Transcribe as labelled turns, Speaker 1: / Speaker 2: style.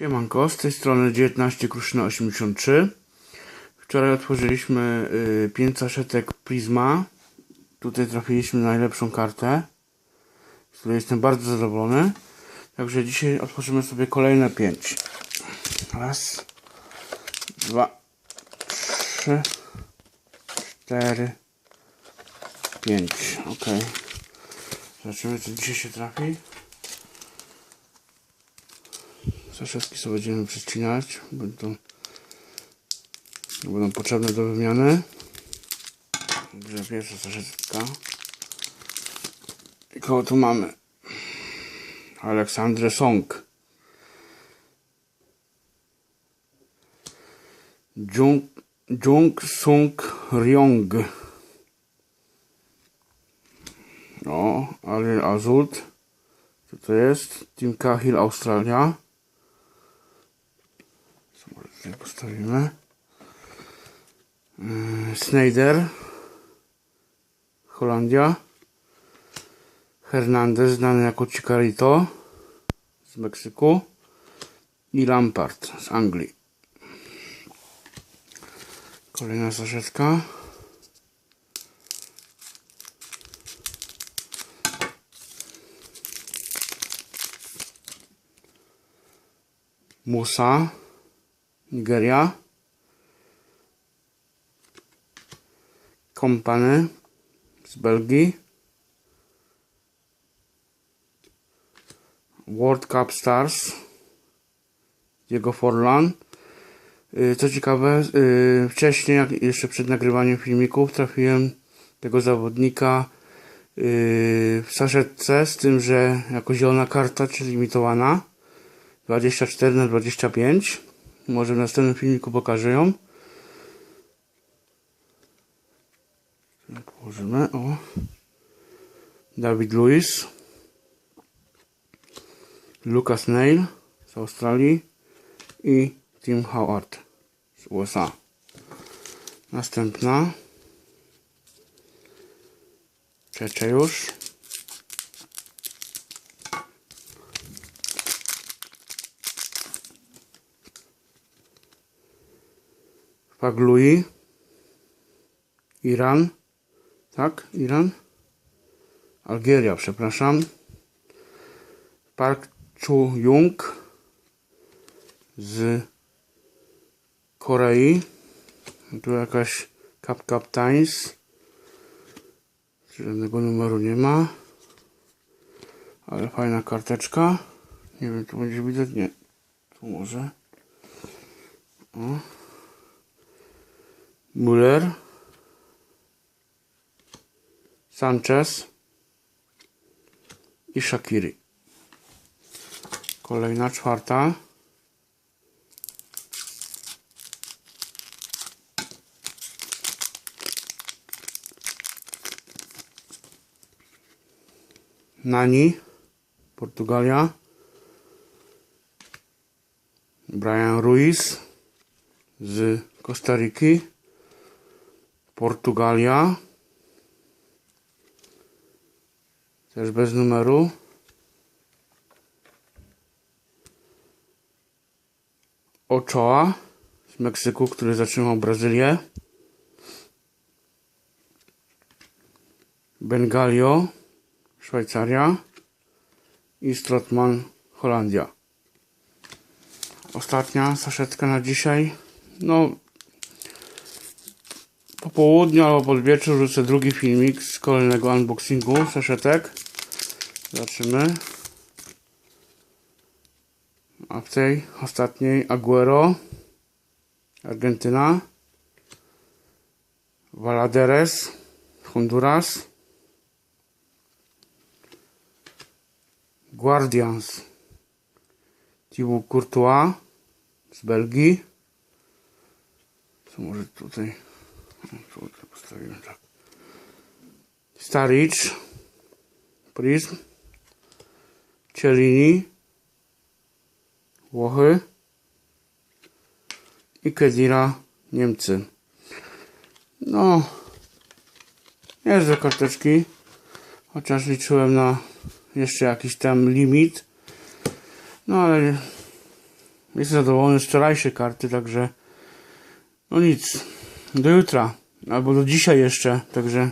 Speaker 1: Siemanko, z tej strony 19 Kruszyna 83. Wczoraj otworzyliśmy y, 5 saszetek Prisma. Tutaj trafiliśmy na najlepszą kartę, z której jestem bardzo zadowolony. Także dzisiaj otworzymy sobie kolejne 5. Raz, dwa, trzy, cztery, pięć. Ok. Zobaczymy, co dzisiaj się trafi. Saszetki sobie będziemy przecinać, będą, będą potrzebne do wymiany. Także pierwsza saszetka. I kogo tu mamy? Aleksandrę Song. Jung, Jung Sung Ryong. O, ale Azult. Co to jest? Team Cahill Australia. Postawimy? Yy, Snyder. Holandia. Hernandez, znany jako Chicarito z Meksyku. I Lampard z Anglii. Kolejna saszetka. Musa, Nigeria. Kompany z Belgii. World Cup Stars. Diego Forlan. Y, Co ciekawe, y, wcześniej, jeszcze przed nagrywaniem filmików, trafiłem tego zawodnika y, w saszetce, z tym, że jako zielona karta, czy limitowana. 24 na 25. Może w następnym filmiku pokażę ją. Tak. O. David Lewis. Lucas Nail z Australii i Tim Howard z USA. Następna. Trzecia już. Paglui. Iran. Tak, Iran. Algieria, przepraszam. Park Chu Jung z Korei. Tu jakaś Cap Captains. Żadnego numeru nie ma. Ale fajna karteczka. Nie wiem, tu będzie widać. Nie. Tu może. O. Müller. Sanchez. I Shakiri. Kolejna czwarta. Nani, Portugalia. Brian Ruiz z Kostaryki. Portugalia. Też bez numeru. Ochoa z Meksyku, który zatrzymał Brazylię. Bengalio, Szwajcaria i Strotman, Holandia. Ostatnia saszetka na dzisiaj. No, po południu albo pod wieczór rzucę drugi filmik z kolejnego unboxingu saszetek. Zobaczymy. A w tej ostatniej Aguero, Argentyna, Valaderes, Honduras, Guardians, Thibaut Courtois z Belgii. Co może tutaj, tutaj postawimy tak. Staricz, Prism, Cellini, Włochy i Kedira Niemcy. No, niezłe karteczki, chociaż liczyłem na jeszcze jakiś tam limit. No ale Jestem zadowolony z wczorajszej karty, także no nic. Do jutra. Albo do dzisiaj jeszcze, także